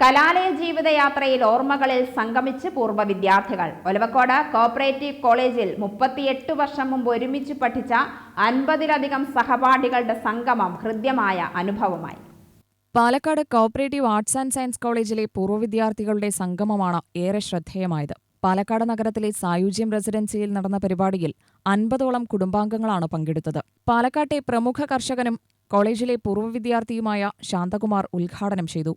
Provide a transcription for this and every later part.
കലാലയ ജീവിതയാത്രയിൽ ഓർമ്മകളിൽ സംഗമിച്ച് പൂർവ വിദ്യാർത്ഥികൾ. ഒലവക്കോട് കോപ്പറേറ്റീവ് കോളേജിൽ മുപ്പത്തിയെട്ട് വർഷം മുമ്പ് ഒരുമിച്ച് പഠിച്ച അൻപതിലധികം സഹപാഠികളുടെ സംഗമം ഹൃദ്യമായ അനുഭവമായി. Palakkad cooperative arts and science കോളേജിലെ പൂർവ വിദ്യാർത്ഥികളുടെ സംഗമമാണ് ഏറെ ശ്രദ്ധേയമായത്. പാലക്കാട് നഗരത്തിലെ സായുജ്യം റെസിഡൻസിയിൽ നടന്ന പരിപാടിയിൽ അൻപതോളം കുടുംബാംഗങ്ങളാണ് പങ്കെടുത്തത്. പാലക്കാട്ടെ പ്രമുഖ കർഷകനും കോളേജിലെ പൂർവ വിദ്യാർത്ഥിയുമായ ശാന്തകുമാർ ഉദ്ഘാടനം ചെയ്തു.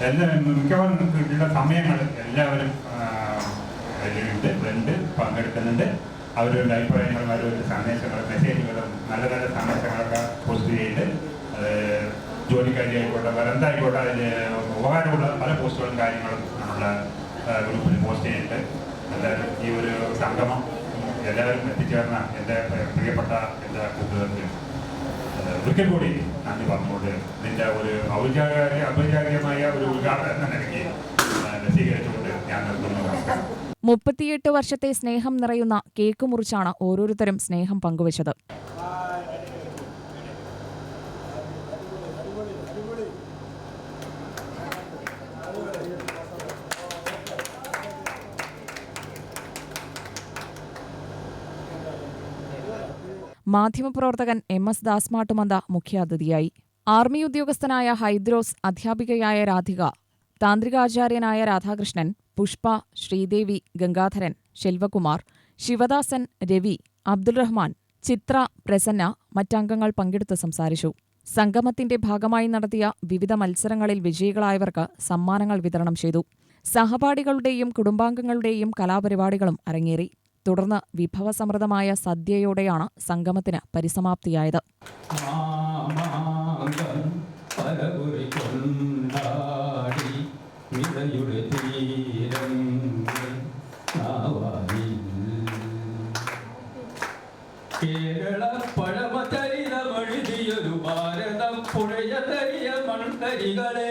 എല്ലാ മിക്കവാറും കിട്ടുന്ന സമയങ്ങൾ എല്ലാവരും ആ, ബ്രണ്ട് പങ്കെടുക്കുന്നുണ്ട്. അവരുടെ അഭിപ്രായങ്ങളും അവരുടെ സന്ദേശങ്ങളും മെസ്സേജുകളും നല്ല നല്ല സന്ദേശങ്ങളൊക്കെ പോസ്റ്റ് അത് ജോലിക്കാരിയായിക്കോട്ടെ വേറെ എന്തായിക്കോട്ടെ അതിന് ഉപകാരമുള്ള പല പോസ്റ്റുകളും കാര്യങ്ങളും നമ്മുടെ ഗ്രൂപ്പിൽ പോസ്റ്റ് ചെയ്തിട്ട് എല്ലാവരും ഈ ഒരു സംഗമം എല്ലാവരും എത്തിച്ചേർന്ന എന്റെ പ്രിയപ്പെട്ട എന്റെ കൂട്ടുകാർക്ക് ഒരിക്കൽ കൂടി നന്ദി പറഞ്ഞുകൊണ്ട് ഇതിന്റെ ഒരു ഔചാരിക ഔപചാരികമായ ഒരു ഉദ്ഘാടനം ഏഹ് സ്വീകരിച്ചുകൊണ്ട് ഞാൻ നിർത്തുന്നു. നമസ്കാരം. മുപ്പത്തിയെട്ട് വർഷത്തെ സ്നേഹം നിറയുന്ന കേക്ക് മുറിച്ചാണ് ഓരോരുത്തരും സ്നേഹം പങ്കുവച്ചത്. മാധ്യമപ്രവർത്തകൻ എം എസ് ദാസ്മാട്ടുമന്ത മുഖ്യാതിഥിയായി. ആർമി ഉദ്യോഗസ്ഥനായ ഹൈദ്രോസ് അധ്യാപികയായ രാധിക താന്ത്രികാചാര്യനായ രാധാകൃഷ്ണൻ പുഷ്പ ശ്രീദേവി ഗംഗാധരൻ ശെൽവകുമാർ ശിവദാസൻ രവി അബ്ദുൾ റഹ്മാൻ ചിത്ര പ്രസന്ന മറ്റംഗങ്ങൾ പങ്കെടുത്ത് സംസാരിച്ചു. സംഗമത്തിന്റെ ഭാഗമായി നടത്തിയ വിവിധ മത്സരങ്ങളിൽ വിജയികളായവർക്ക് സമ്മാനങ്ങൾ വിതരണം ചെയ്തു. സഹപാഠികളുടെയും കുടുംബാംഗങ്ങളുടെയും കലാപരിപാടികളും അരങ്ങേറി. തുടർന്ന് വിഭവസമൃദ്ധമായ സദ്യയോടെയാണ് സംഗമത്തിന് പരിസമാപ്തിയായത്. കേരള പഴമചരിതമെഴുതിയൊരു ഭാരത പുഴയതറിയ മൺതരികളെ